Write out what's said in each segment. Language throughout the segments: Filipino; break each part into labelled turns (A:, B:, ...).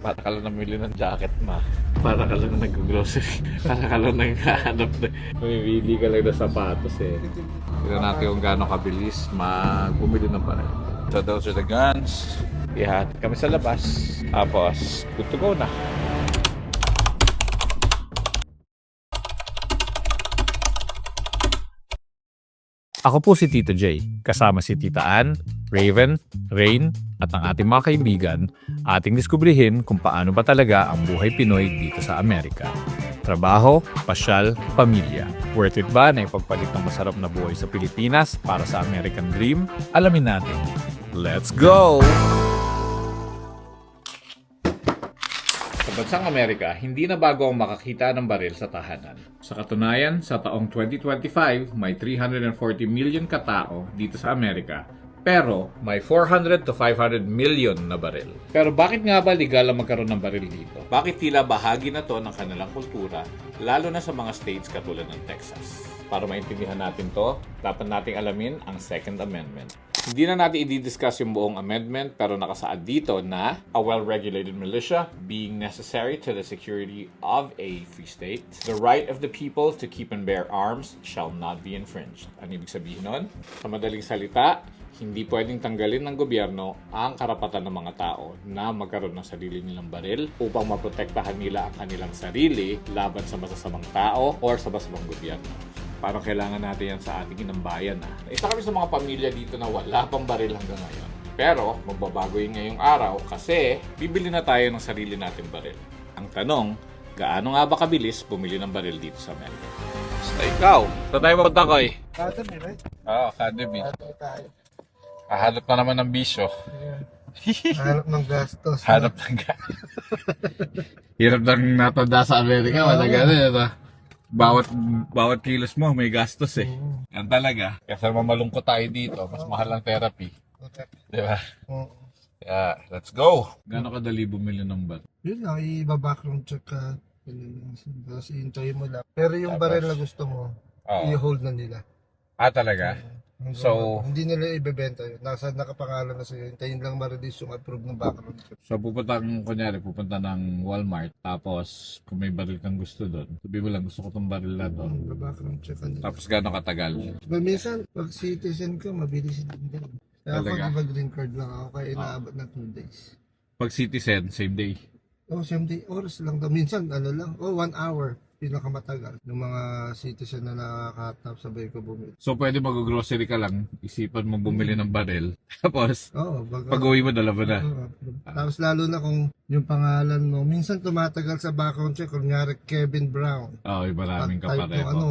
A: Para ka lang namili ng jacket, ma. Para ka lang nag-grocery. Para ka lang naghahanap na. Mamimili ka lang ng sapatos eh. Tignan natin kung gaano kabilis magbumili ng baril. So those are the guns. Ihat kami sa labas. Tapos, good to go na.
B: Ako po si Tito J, kasama si Tita Ann, Raven, Rain, at ang ating mga kaibigan, ating diskubrihin kung paano ba talaga ang buhay Pinoy dito sa Amerika. Trabaho, pasyal, pamilya. Worth it ba na ipagpalit ng masarap na buhay sa Pilipinas para sa American Dream? Alamin natin. Let's go!
A: Sa bansang Amerika, hindi na bago ang makakita ng baril sa tahanan. Sa katunayan, sa taong 2025, may 340 million katao dito sa Amerika. Pero, may 400 to 500 million na baril. Pero bakit nga ba legal ang magkaroon ng baril dito? Bakit tila bahagi na to ng kanilang kultura, lalo na sa mga states katulad ng Texas? Para maintindihan natin to, dapat nating alamin ang Second Amendment. Hindi na natin i-discuss yung buong amendment pero nakasaad dito na a well-regulated militia being necessary to the security of a free state. The right of the people to keep and bear arms shall not be infringed. Ano ibig sabihin nun? Sa madaling salita, hindi pwedeng tanggalin ng gobyerno ang karapatan ng mga tao na magkaroon ng sarili nilang baril upang maprotektahan nila ang kanilang sarili laban sa masasamang tao or sa masamang gobyerno. Parang kailangan natin yan sa ating inang bayan. Ah. Isa kami sa mga pamilya dito na wala pang baril hanggang ngayon. Pero magbabago yun ngayong araw kasi bibili na tayo ng sarili nating baril. Ang tanong, gaano nga ba kabilis bumili ng baril dito sa Amerika? Basta ikaw. Saan tayo mapunta ko eh?
C: Academy, right?
A: Oo, Academy.
C: Academy tayo.
A: Hahanap na naman ng bisyo.
C: Hanap ng gastos.
A: Hanap ng Hirap ng natanda sa Amerika. Wala ganun. Ito. Bawat, bawat kilos mo, may gastos eh. Yan talaga. Kasi mamalungkot tayo dito. Mas mahal ang therapy. Di ba?
C: Oo.
A: Yeah, let's go. Gano'ng kadali bumili ng bat?
C: Yun lang, i-background check ka. Tapos i-hintayin mo lang. Pero yung
A: Tapos?
C: baril na gusto mo,
A: Oo.
C: i-hold na nila.
A: Ah, talaga? So-
C: hindi nila ibebenta yun. Nasa nakapangalan na sa'yo. Hintayin lang ma-release yung approve ng background check.
A: So pupunta kang, kunyari, pupunta ng Walmart, tapos kung may baril kang gusto doon, sabi mo lang, gusto ko tong baril na to.
C: Hmm, background check nila.
A: Tapos gano'ng katagal?
C: But minsan, pag citizen ka, mabilis din din. Kaya ako,
A: Talaga?
C: green card lang ako, kaya inaabot na 2 days.
A: Pag citizen, same day.
C: Oh, same day, oras lang daw. Minsan, ano lang, oh, one hour, pinakamatagal. Yung mga citizen na nakakatap, sabay ko bumili.
A: So pwede mag-grocery ka lang, isipan mo bumili ng baril, tapos
C: Oo, oh, baga.
A: pag uwi mo, dala mo na.
C: Oo. Tapos lalo na kung yung pangalan mo, minsan tumatagal sa background check, kunyari Kevin Brown.
A: Oo, oh, maraming
C: At type mo,
A: kapareho.
C: ano,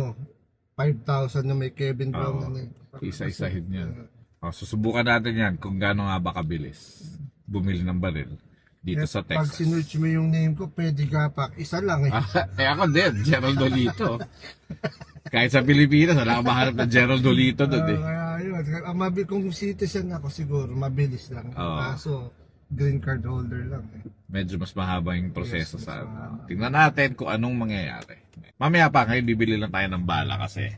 C: 5,000 na may Kevin Brown.
A: Oo.
C: ano, eh.
A: Isa-isahin yan. Oh, susubukan natin yan kung gaano nga ba kabilis bumili ng baril dito sa
C: Pag
A: Texas.
C: sinearch mo yung name ko, pwede gapak. Isa lang eh.
A: Ah, eh ako din, Gerald Dolito. Kahit sa Pilipinas, wala akong mahanap ng Gerald Dolito doon eh.
C: Ah, yun. Ang mabi, kung citizen ako siguro, mabilis lang.
A: Oo.
C: Kaso, green card holder lang eh.
A: Medyo mas mahaba yung proseso
C: Yes,
A: sa ano. Tingnan natin kung anong mangyayari. Mamaya pa ngayon, bibili lang tayo ng bala kasi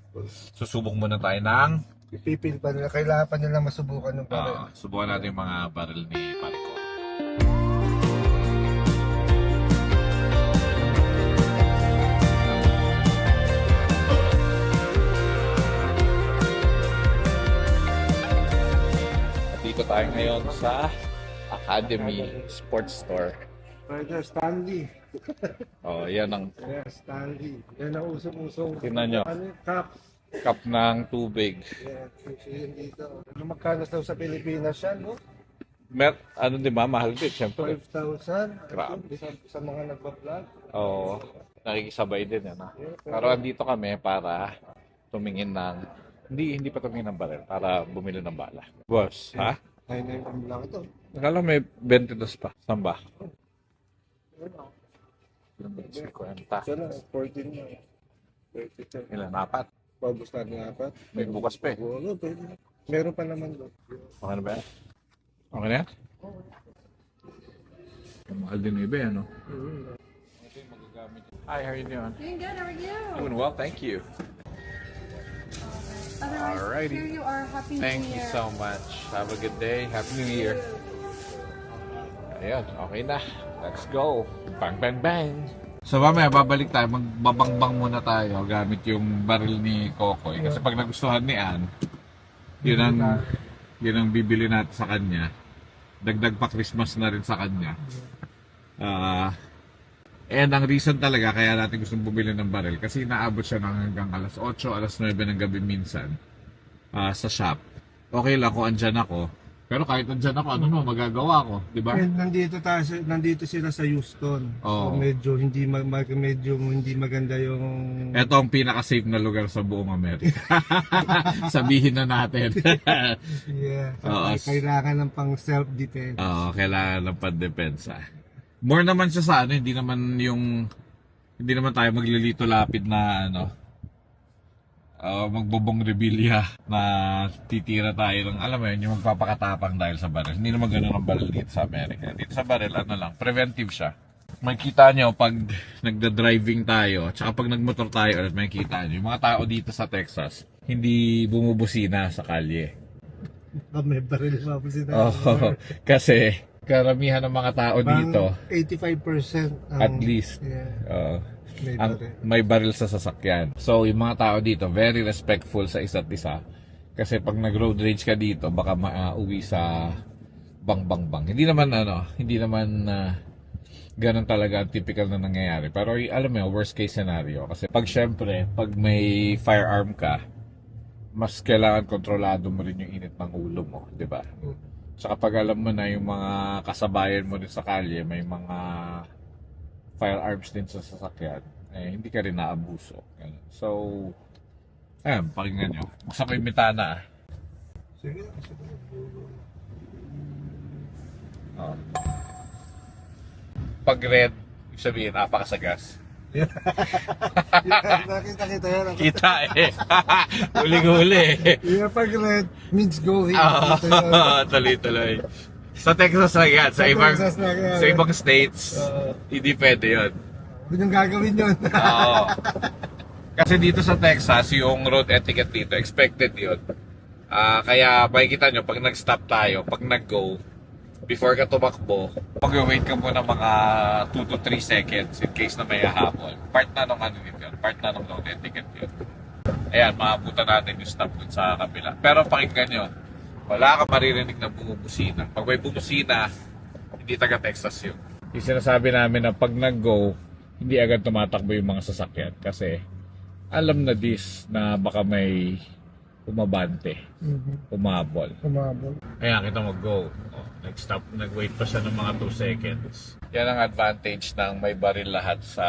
A: susubok muna tayo ng
C: Pipil pa nila, kailangan pa nila masubukan yung baril.
A: Ah, subukan natin yung mga baril ni Parico. Tayo ngayon sa Academy Sports Store.
C: Brother Stanley.
A: Oh, yan ang
C: Yeah, Stanley. Yan ang usong-usong.
A: Tingnan nyo.
C: Ano yung cup?
A: cup ng tubig.
C: Yeah, yun dito. Ano magkano daw sa Pilipinas yan, no?
A: Mer ano di ba? Mahal din, syempre.
C: 5,000.
A: Grabe.
C: Sa, sa mga nagpa-vlog.
A: Oo. nakikisabay din yan. ah. Pero andito kami para tumingin ng hindi hindi pa tumingin ng baril para bumili ng bala. Boss, ha?
C: Ay, na yung lang ito.
A: Nakala may 22 pa. Saan ba? 50.
C: Siya lang, 14 na. 32.
A: Ilan? Apat?
C: Pabusta na apat.
A: May bukas pa eh.
C: Oo, no, pwede. Meron pa naman doon.
A: Okay na ba yan? Okay na yan? Mahal din yung iba yan, no? Hi, how are you doing?
D: Doing good, how are you?
A: Doing well, thank you.
D: Otherwise,
A: Alrighty.
D: here you are. Happy
A: Thank
D: New
A: you
D: Year.
A: so much. Have a good day. Happy New Year. Ayun, okay na. Let's go. Bang, bang, bang. So mamaya babalik tayo, magbabangbang muna tayo gamit yung baril ni Kokoy. Kasi pag nagustuhan ni Ann, yun ang, yun ang bibili natin sa kanya. Dagdag pa Christmas na rin sa kanya. Ah, and ang reason talaga kaya natin gustong bumili ng baril kasi naabot siya ng hanggang alas 8, alas 9 ng gabi minsan ah, sa shop. Okay lang kung andyan ako. Pero kahit andyan ako, ano naman magagawa ko, di ba?
C: And nandito tayo, nandito sila sa Houston.
A: Oo.
C: So medyo hindi ma- ma- medyo hindi maganda yung
A: Ito ang pinaka-safe na lugar sa buong Amerika. Sabihin na natin.
C: yeah. So,
A: Oo.
C: kailangan ng pang self-defense.
A: Oo, kailangan ng pandepensa. More naman siya sa ano, hindi naman yung hindi naman tayo maglilito lapid na ano uh, magbobong rebilya na titira tayo ng alam mo yun, yung magpapakatapang dahil sa baril. Hindi naman ganun ang baril dito sa Amerika. Dito sa baril, ano lang, preventive siya. Makikita nyo pag nagda-driving tayo, tsaka pag nagmotor tayo ulit, makikita nyo, yung mga tao dito sa Texas, hindi bumubusina sa kalye.
C: May baril po sila.
A: Oh, kasi karamihan ng mga tao dito,
C: 85% ang,
A: at least,
C: Yeah,
A: uh,
C: may
A: ang,
C: baril.
A: may baril sa sasakyan. So, yung mga tao dito, very respectful sa isa't isa. Kasi pag nag-road rage ka dito, baka mauwi sa bang bang bang. Hindi naman ano, hindi naman uh, ganun talaga ang typical na nangyayari. Pero alam mo, worst case scenario. Kasi pag syempre, pag may firearm ka, mas kailangan kontrolado mo rin yung init ng ulo mo, di ba? Tsaka pag alam mo na yung mga kasabayan mo din sa kalye, may mga firearms din sa sasakyan, eh, hindi ka rin naabuso. Ganun. So, ayan, pakinggan nyo. Buksan ko yung mitana ah.
C: Sige, sige.
A: Oh. Pag red, sabihin, napakasagas.
C: Nakita kita yan.
A: Kita eh. Uli-uli eh.
C: Yeah, pag red means going. Ito yun.
A: tuloy-tuloy. Sa Texas lang yan. Sa,
C: Sa
A: ibang,
C: Texas lang yan.
A: sa ibang states,
C: Oo.
A: hindi pwede yun.
C: Huwag niyong gagawin yun.
A: Oo. Kasi dito sa Texas, yung road etiquette dito, expected yun. Ah, kaya makikita nyo, pag nag-stop tayo, pag nag-go, before ka tumakbo, mag-wait ka muna mga 2 to 3 seconds in case na may hahabol. Part na nung ano din yun, part na nung road etiquette yun. Ayan, maabutan natin yung stop dun sa kabila. Pero pakinggan nyo, wala ka maririnig na bumubusina. Pag may bumusina, hindi taga Texas yun. Yung sinasabi namin na pag nag-go, hindi agad tumatakbo yung mga sasakyan kasi alam na this na baka may umabante,
C: Mhm.
A: umabol.
C: Kumabol.
A: Ayan, kita mag-go. Oh, nag-stop, nag-wait pa siya ng mga 2 seconds. Yan ang advantage ng may baril lahat sa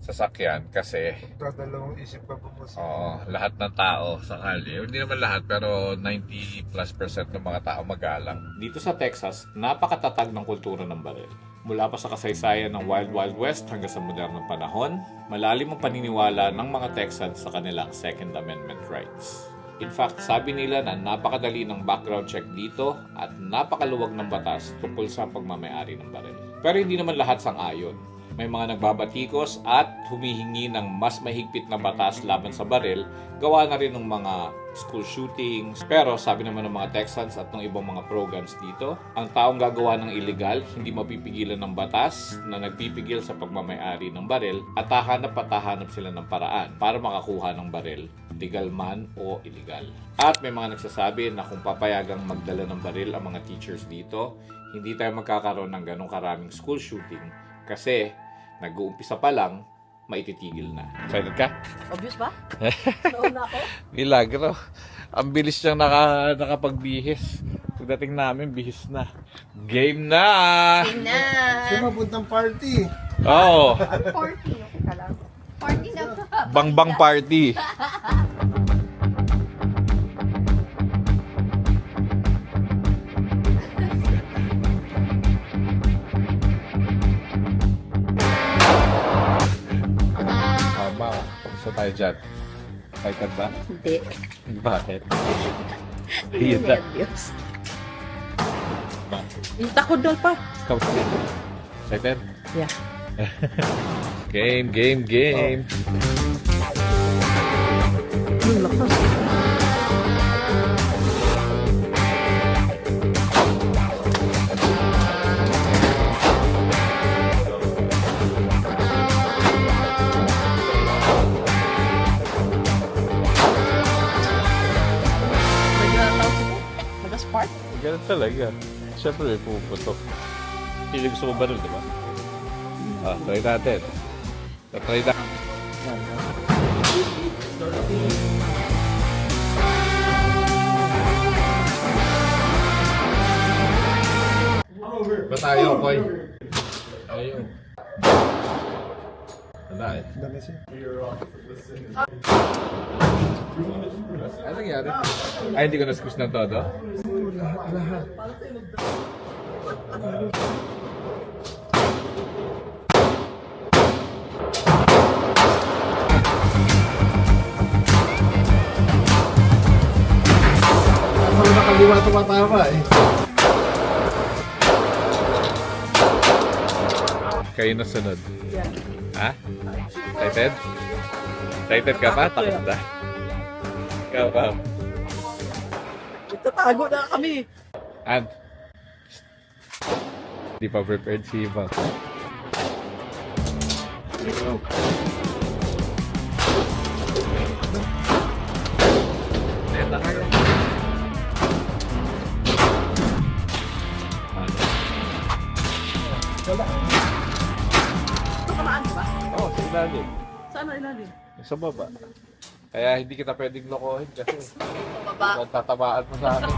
A: sasakyan kasi
C: Dadalawang isip pa po po.
A: Oo, lahat ng tao sa kalye. Hindi naman lahat, pero 90 plus percent ng mga tao magalang. Dito sa Texas, napakatatag ng kultura ng baril. Mula pa sa kasaysayan ng Wild Wild West hanggang sa modernong panahon, malalim ang paniniwala ng mga Texans sa kanilang Second Amendment rights. In fact, sabi nila na napakadali ng background check dito at napakaluwag ng batas tungkol sa pagmamayari ng baril. Pero hindi naman lahat sang-ayon. May mga nagbabatikos at humihingi ng mas mahigpit na batas laban sa baril, gawa na rin ng mga school shootings. Pero sabi naman ng mga Texans at ng ibang mga programs dito, ang taong gagawa ng illegal, hindi mapipigilan ng batas na nagpipigil sa pagmamayari ng baril at hahanap at hahanap sila ng paraan para makakuha ng baril, legal man o illegal. At may mga nagsasabi na kung papayagang magdala ng baril ang mga teachers dito, hindi tayo magkakaroon ng ganong karaming school shooting kasi nag-uumpisa pa lang, maititigil na. Excited ka?
D: Obvious ba? Nauna ako?
A: Milagro. Ang bilis niyang naka, nakapagbihis. Pagdating namin, bihis na. Game na!
D: Na!
C: Siya mapuntang party.
A: Oo. Oh,
D: Party. Okay ka lang. Party na ba?
A: bang-bang party. tayo dyan. Excited ba?
D: Hindi.
A: Bakit?
D: Hindi
A: Yun na.
D: nervyos. Yung takod doon pa.
A: Kamusta din? Excited?
D: Yeah.
A: Game, game, game.
D: Yung lakas.
A: Talaga. Siyempre may puputok. Hindi gusto mo ba nun, di ba? Ah, try natin. Try natin. Ba tayo, Koy? Ayaw. Dahil.
C: Dami siya.
A: Ano nangyari? Ay, hindi ko na-squeeze ng todo?
C: Lahat, lahat. Ako nakaliwa tumatama eh.
A: Kayo na sunod. Ha? Excited? Excited ka pa? Takot na. Ikaw pa.
D: Tatago na kami.
A: An? Di pa prepared si Iba. Oh. Teta.
D: Ito kamaan, ba?
A: Oo, sa ilalim.
D: Saan na ilalim?
A: Sa baba. Kaya hindi kita pwedeng lokohin kasi
D: Baba.
A: tatamaan mo sa akin.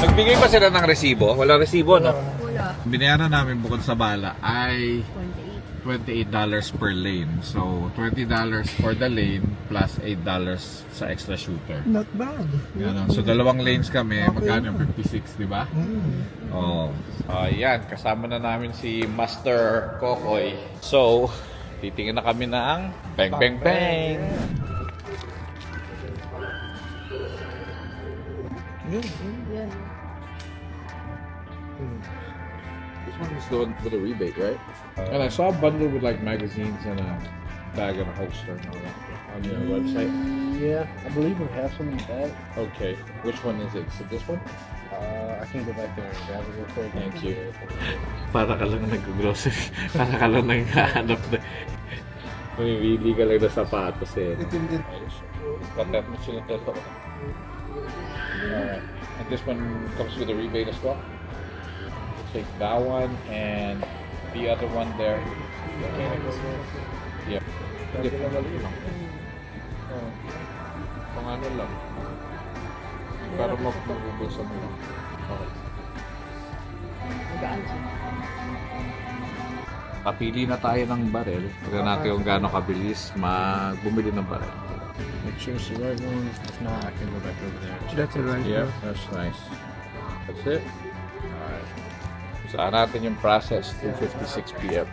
A: Nagbigay pa sila ng resibo? Wala resibo, no?
D: Wala.
A: Binayaran namin bukod sa bala ay
D: 28.
A: $28 per lane. So, $20 for the lane plus $8 sa extra shooter.
C: Not bad.
A: Yan, so, dalawang lanes kami. Magkano? 56, di ba?
C: Mm.
A: Oo. Oh. Ayan, kasama na namin si Master Kokoy. So, titingin na kami ng bang bang bang.
C: Yun.
D: Yan.
A: This one is the one for the rebate, right? and I saw a bundle with like magazines and a bag and a holster and all that on your website.
E: Yeah, I believe we have some in that.
A: Okay, which one is it? Is it this one?
E: Uh, I can go back there and grab it real quick.
A: Thank you. Para ka lang nag-grocery. Para ka lang naghahanap na. Mamimili ka lang na sapatos eh. no?
C: Itim din.
A: Content mo sila totoo. Alright. And this one comes with a rebate as well. Take that one and the other one there. Oh. Pang ano lang. Para mapapabulsa mo lang. Okay. Papili na tayo ng barel. Tignan natin kung gaano kabilis magbumili ng barel.
E: Make sure it's the right one. If not, I can go back over there.
C: That's a right.
A: Yep, that's nice. That's it. Alright. Saan natin yung process 2.56 p.m.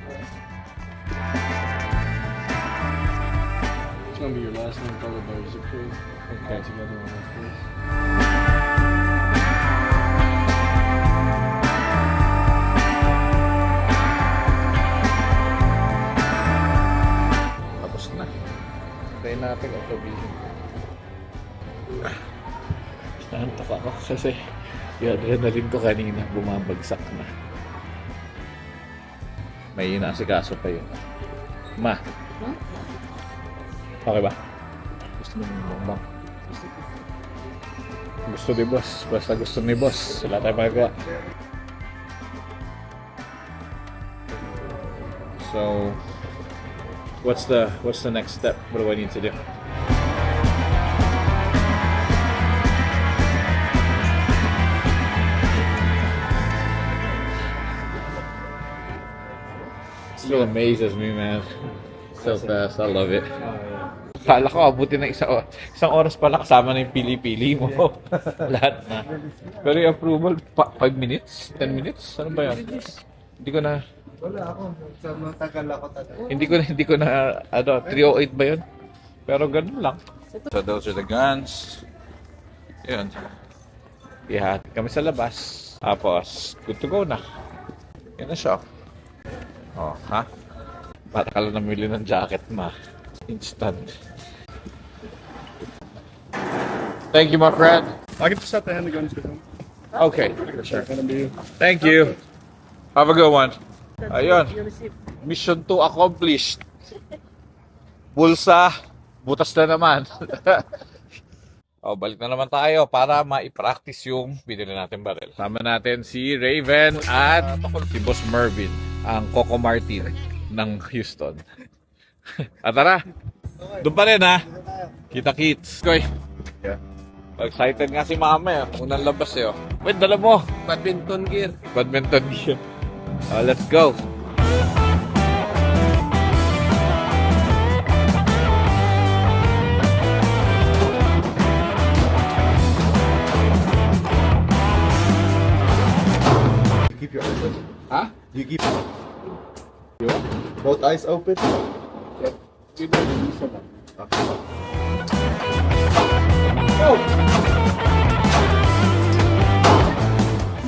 E: It's gonna be your last name followed by your zip code.
A: Okay.
E: All together on that place.
A: Try natin ang sabihin. Naantok ako kasi yung adrenaline ko kanina bumabagsak na. May inasikaso pa yun. Ma. Okay ba? Gusto mo ng bongbong? Gusto ni boss. Basta gusto ni boss. Wala tayong magagawa. So, what's the what's the next step? What do I need to do? Still amazes me, man. So fast. I love it. Kala ko, abutin ng isang, o- isang oras pala kasama na yung pili-pili mo. Lahat na. Pero yung approval, 5 minutes? 10 minutes? Ano ba yan? Hindi ko na,
C: Wala ako. Sa matagal ako talaga.
A: hindi ko na, hindi ko na, ano, 308 ba yun? Pero ganun lang. So those are the guns. Yun. Ihati kami sa labas. Tapos, good to go na. Yan na siya. Oh, ha? Para ka lang namili ng jacket, ma. Instant. Thank you, my friend.
E: I can just have to hand the guns to him.
A: Okay, sure. Thank you. Have a good one. Ayun. Mission 2 accomplished. Bulsa, butas na naman. O, balik na naman tayo para ma-practice yung binili natin barrel. Sama natin si Raven at si Boss Mervin, ang Coco Martin ng Houston. at tara, doon pa rin ha. Kita kits. Koy. Excited nga si mama eh. Unang labas eh. oh. Wait, dala mo.
E: Badminton gear.
A: Badminton gear. Oh, let's go.
F: You Keep your eyes open.
A: Huh?
F: You keep both eyes open.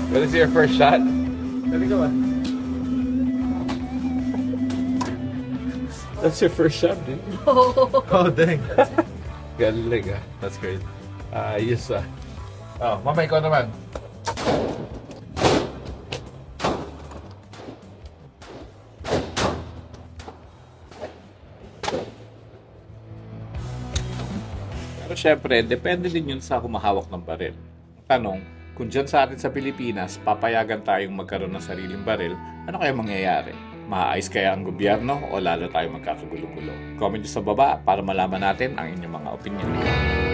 A: What is your first shot?
F: Let me go.
A: That's your first shot, dude.
F: Oh dang.
A: Galing ah.
F: That's great.
A: Ayos ah. Oh, mama, ikaw naman. Pero syempre, depende din yun sa humahawak ng baril. Tanong, kung dyan sa atin sa Pilipinas, papayagan tayong magkaroon ng sariling baril, ano kaya mangyayari? Maayos kaya ang gobyerno o lalo tayo magkakagulo-gulo? Comment sa baba para malaman natin ang inyong mga opinion.